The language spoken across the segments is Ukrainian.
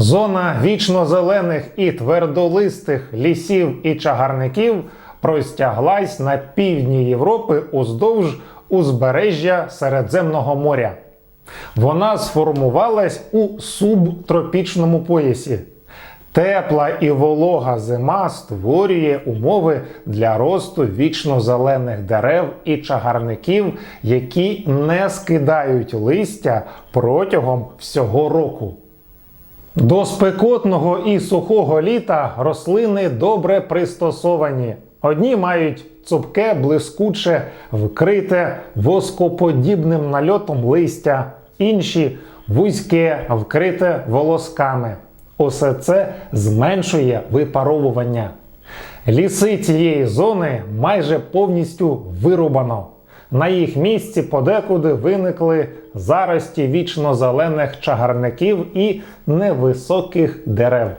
Зона вічно зелених і твердолистих лісів і чагарників простяглась на півдні Європи уздовж узбережжя Середземного моря. Вона сформувалась у субтропічному поясі. Тепла і волога зима створює умови для росту вічно зелених дерев і чагарників, які не скидають листя протягом всього року. До спекотного і сухого літа рослини добре пристосовані. Одні мають цупке, блискуче, вкрите воскоподібним нальотом листя, інші вузьке, вкрите волосками. Усе це зменшує випаровування. Ліси цієї зони майже повністю вирубано. На їх місці подекуди виникли зарості вічно-зелених чагарників і невисоких дерев.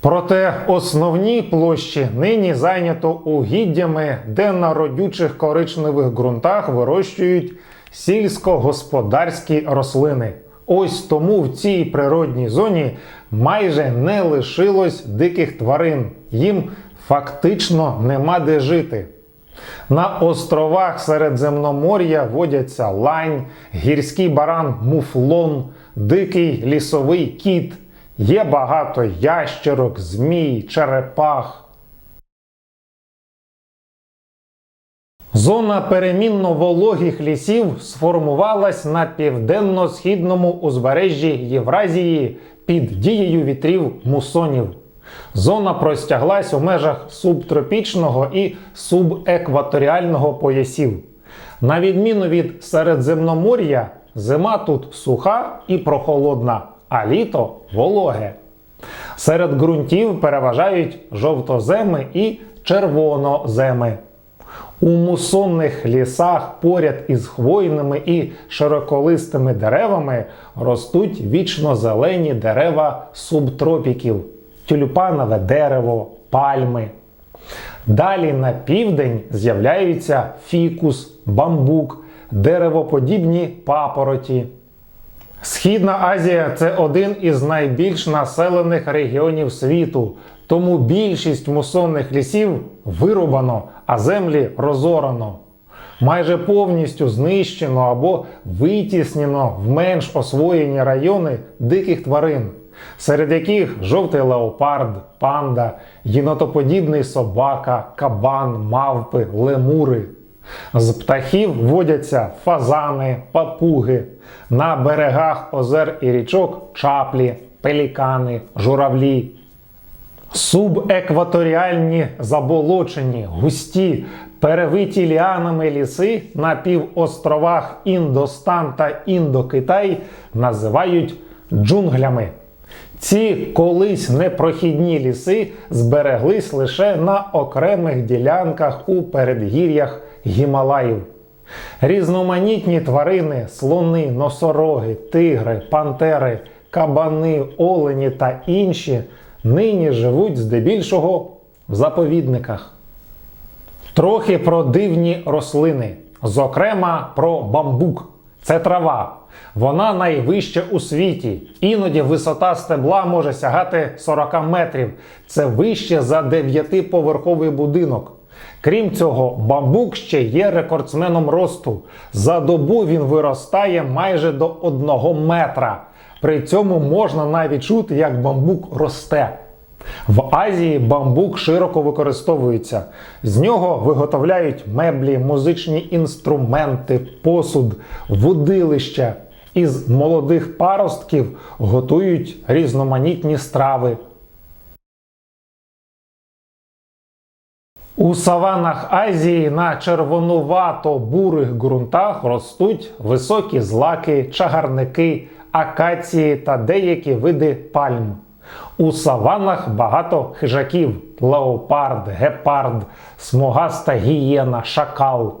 Проте основні площі нині зайнято угіддями, де на родючих коричневих ґрунтах вирощують сільськогосподарські рослини. Ось тому в цій природній зоні майже не лишилось диких тварин. Їм фактично нема де жити. На островах Середземномор'я водяться лань, гірський баран муфлон, дикий лісовий кіт. Є багато ящерок, змій, черепах. Зона перемінно вологих лісів сформувалась на південно-східному узбережжі Євразії під дією вітрів мусонів. Зона простяглась у межах субтропічного і субекваторіального поясів. На відміну від Середземномор'я, зима тут суха і прохолодна, а літо вологе. Серед ґрунтів переважають жовтоземи і червоноземи. У мусонних лісах поряд із хвойними і широколистими деревами ростуть вічно зелені дерева субтропіків, тюльпанове дерево, пальми. Далі на південь з'являються фікус, бамбук, деревоподібні папороті. Східна Азія це один із найбільш населених регіонів світу, тому більшість мусонних лісів вирубано, а землі розорано. Майже повністю знищено або витіснено в менш освоєні райони диких тварин, серед яких жовтий леопард, панда, єнотоподібний собака, кабан, мавпи, лемури. З птахів водяться фазани, папуги. На берегах озер і річок чаплі, пелікани, журавлі. Субекваторіальні заболочені, густі, перевиті ліанами ліси на півостровах Індостан та Індокитай називають джунглями. Ці колись непрохідні ліси збереглись лише на окремих ділянках у передгір'ях Гімалаїв. Різноманітні тварини, слони, носороги, тигри, пантери, кабани, олені та інші нині живуть здебільшого в заповідниках. Трохи про дивні рослини, зокрема про бамбук. Це трава. Вона найвища у світі. Іноді висота стебла може сягати 40 метрів. Це вище за 9-поверховий будинок. Крім цього, бамбук ще є рекордсменом росту. За добу він виростає майже до 1 метра. При цьому можна навіть чути, як бамбук росте. В Азії бамбук широко використовується. З нього виготовляють меблі, музичні інструменти, посуд, водилища. Із молодих паростків готують різноманітні страви. У саванах Азії на червонувато-бурих ґрунтах ростуть високі злаки, чагарники, акації та деякі види пальм. У саванах багато хижаків: леопард, гепард, смугаста гієна, шакал.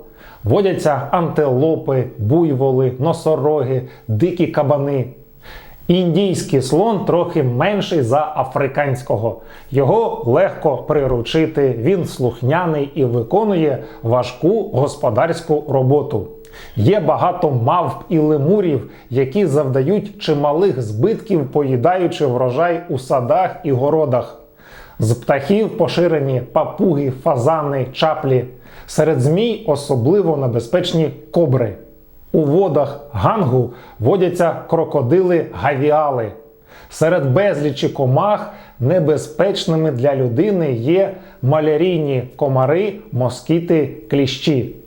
Водяться антилопи, буйволи, носороги, дикі кабани. Індійський слон трохи менший за африканського. Його легко приручити, він слухняний і виконує важку господарську роботу. Є багато мавп і лемурів, які завдають чималих збитків, поїдаючи врожай у садах і городах. З птахів поширені папуги, фазани, чаплі. Серед змій особливо небезпечні кобри. У водах гангу водяться крокодили гавіали. Серед безлічі комах небезпечними для людини є малярійні комари, москіти, кліщі.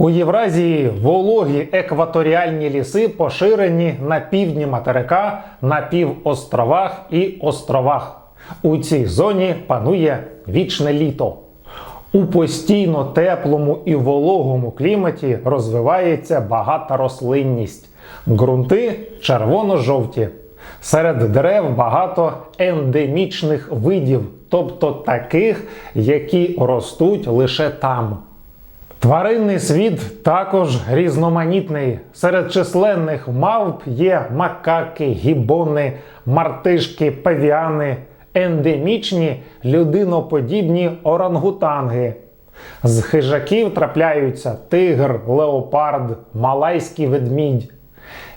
У Євразії вологі екваторіальні ліси поширені на півдні материка, на півостровах і островах. У цій зоні панує вічне літо. У постійно теплому і вологому кліматі розвивається багата рослинність. Ґрунти червоно-жовті. Серед дерев багато ендемічних видів, тобто таких, які ростуть лише там. Тваринний світ також різноманітний. Серед численних мавп є макаки, гібони, мартишки, павіани, ендемічні людиноподібні орангутанги. З хижаків трапляються тигр, леопард, малайський ведмідь.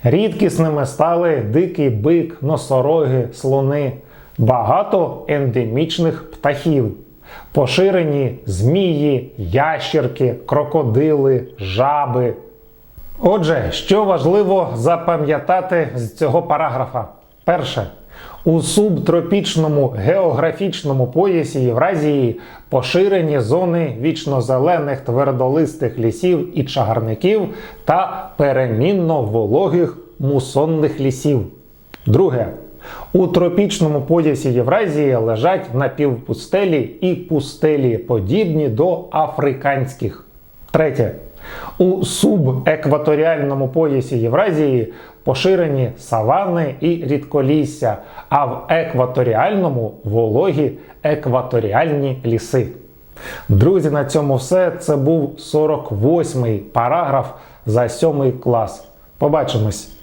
Рідкісними стали дикий бик, носороги, слони, багато ендемічних птахів. Поширені змії, ящерки, крокодили, жаби. Отже, що важливо запам'ятати з цього параграфа? Перше. У субтропічному географічному поясі Євразії поширені зони вічнозелених твердолистих лісів і чагарників та перемінно вологих мусонних лісів. Друге. У тропічному поясі Євразії лежать напівпустелі і пустелі, подібні до африканських. Третє. У субекваторіальному поясі Євразії поширені савани і рідколісся, а в екваторіальному вологі екваторіальні ліси. Друзі, на цьому все. Це був 48-й параграф за 7 клас. Побачимось!